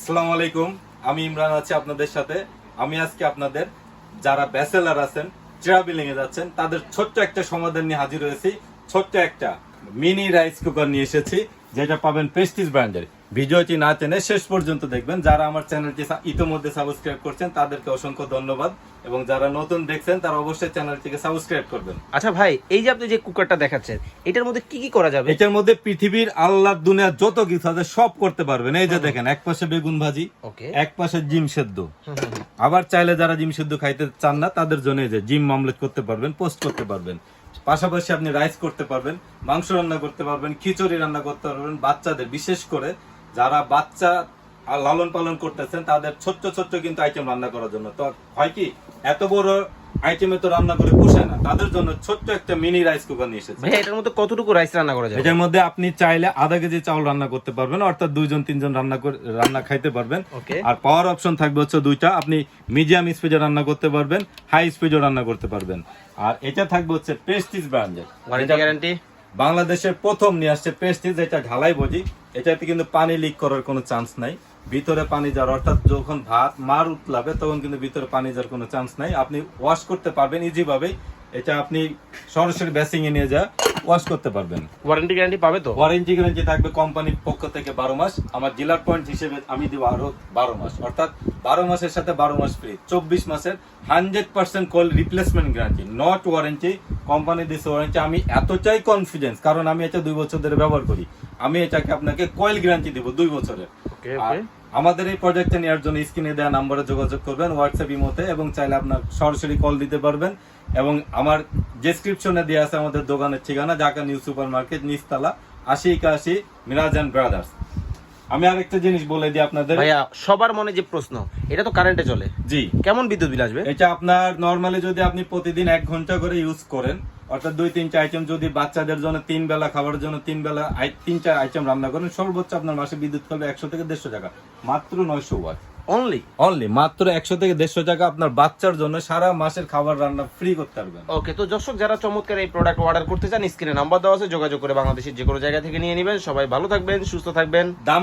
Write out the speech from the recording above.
আসসালামু আলাইকুম, আমি ইমরান আছি আপনাদের সাথে। আমি আজকে আপনাদের যারা ব্যাচেলার আছেন ট্রাভেলিং এ যাচ্ছেন, তাদের ছোট্ট একটা সমাধান নিয়ে হাজির হয়েছি। ছোট্ট একটা মিনি রাইস কুকার নিয়ে এসেছি, যেটা পাবেন প্রেস্টিজ ব্র্যান্ডের। ভিডিওটি না টেনে শেষ পর্যন্ত দেখবেন। যারা আমার চ্যানেলটি ইতোমধ্যে সাবস্ক্রাইব করছেন তাদেরকে অসংখ্য ধন্যবাদ। এবং যারা নতুন দেখছেন তারা অবশ্যই চ্যানেলটিকে সাবস্ক্রাইব করবেন। আচ্ছা ভাই এই যে আপনি যে কুকারটা দেখাচ্ছেন এটার মধ্যে কি কি করা যাবে? এটার মধ্যে পৃথিবীর আল্লাহ দুনিয়ার যত কিছু আছে সব করতে পারবেন। এই যে দেখেন এক পাশে বেগুন ভাজি এক পাশে জিম সেদ্ধ। আবার চাইলে যারা জিম সেদ্ধ খাইতে চান না তাদের জন্য যে জিম মামলেট করতে পারবেন পোস্ট করতে পারবেন। পাশাপাশি আপনি রাইস করতে পারবেন মাংস রান্না করতে পারবেন খিচুড়ি রান্না করতে পারবেন বাচ্চাদের বিশেষ করে যারা বাচ্চা লালন পালন করতেছেন তাদের ছোট্ট ছোট্ট কিন্তু আইটেম রান্না করার জন্য। তো হয় কি এত বড় আইটেমে তো রান্না করে পোষায় না তাদের জন্য ছোট্ট একটা মিনি রাইস কুকার নিয়ে এসেছে। ভাই এটার মধ্যে কতটুকু রাইস রান্না করা যায় এটার মধ্যে আপনি চাইলে আধা কেজি চাউল রান্না করতে পারবেন অর্থাৎ দুইজন তিনজন রান্না করে রান্না খাইতে পারবেন। আর পাওয়ার অপশন থাকবে হচ্ছে দুইটা আপনি মিডিয়াম স্পিডে রান্না করতে পারবেন হাই স্পিডে রান্না করতে পারবেন। আর এটা থাকবে হচ্ছে প্রেস্টিজ ব্র্যান্ডের ওয়ারেন্টি গ্যারান্টি বাংলাদেশের প্রথম নিয়ে আসছে প্রেস্টিজ এটা ঢালাই বজি। এটাতে কিন্তু পানি লিক করার কোনো চান্স নাই। ভিতরে পানি যাওয়ার অর্থাৎ যখন ভাত মার উতলাবে তখন কিন্তু ভিতরে পানি যাওয়ার কোনো চান্স নাই। আপনি ওয়াশ করতে পারবেন ইজি ভাবে এটা আপনি সরাসরি বেসিং এ নিয়ে যা ওয়াশ করতে পারবেন। ওয়ারেন্টি গ্যারান্টি পাবে তো? ওয়ারেন্টি গ্যারান্টি থাকবে কোম্পানির পক্ষ থেকে বারো মাস। আমার ডিলার পয়েন্ট হিসেবে আমি দিব আরও বারো মাস। অর্থাৎ বারো মাসের সাথে বারো মাস ফ্রি চব্বিশ মাসের hundred percent call replacement guarantee not warranty company this warranty আমি এতটাই কনফিডেন্স কারণ আমি এটা দুই বছর ধরে ব্যবহার করি। আমি এটাকে আপনাকে কয়েল গ্যারান্টি দিব দুই বছরের। আমাদের এই প্রজেক্টটা নেওয়ার জন্য স্ক্রিনে দেওয়া নাম্বারে যোগাযোগ করবেন হোয়াটসঅ্যাপ ইমোতে এবং চাইলে আপনার সরাসরি কল দিতে পারবেন। এবং আমার ডেসক্রিপশনে দেওয়া আছে আমাদের দোকানের ঠিকানা ঢাকা নিউ সুপার মার্কেট নিচতলা আশি একাশি মিরাজ অ্যান্ড ব্রাদার্স। আমি আরেকটা জিনিস বলে দিই আপনাদের। ভাইয়া সবার মনে যে প্রশ্ন এটা তো কারেন্টে চলে। জি। কেমন বিদ্যুৎ বিল আসবে? এটা আপনার নর্মালি যদি আপনি প্রতিদিন এক ঘণ্টা করে ইউজ করেন অর্থাৎ দুই তিনটা আইটেম যদি বাচ্চাদের জন্য তিন বেলা খাবারের জন্য তিন বেলা তিন চার আইটেম রান্না করেন সর্বোচ্চ আপনার মাসে বিদ্যুৎ খাবে একশো থেকে দেড়শো টাকা। মাত্র নয়শো ওয়াট। অনলি অনলি মাত্র একশো থেকে দেড়শো টাকা আপনার বাচ্চার জন্য সারা মাসের খাবার রান্না ফ্রি করতে পারবেন। ওকে তো দর্শক যারা চমৎকার এই প্রোডাক্ট অর্ডার করতে চান স্ক্রিনে নাম্বার দেওয়া আছে যোগাযোগ করে বাংলাদেশের যে কোনো জায়গা থেকে নিয়ে নেবেন। সবাই ভালো থাকবেন সুস্থ থাকবেন। দাম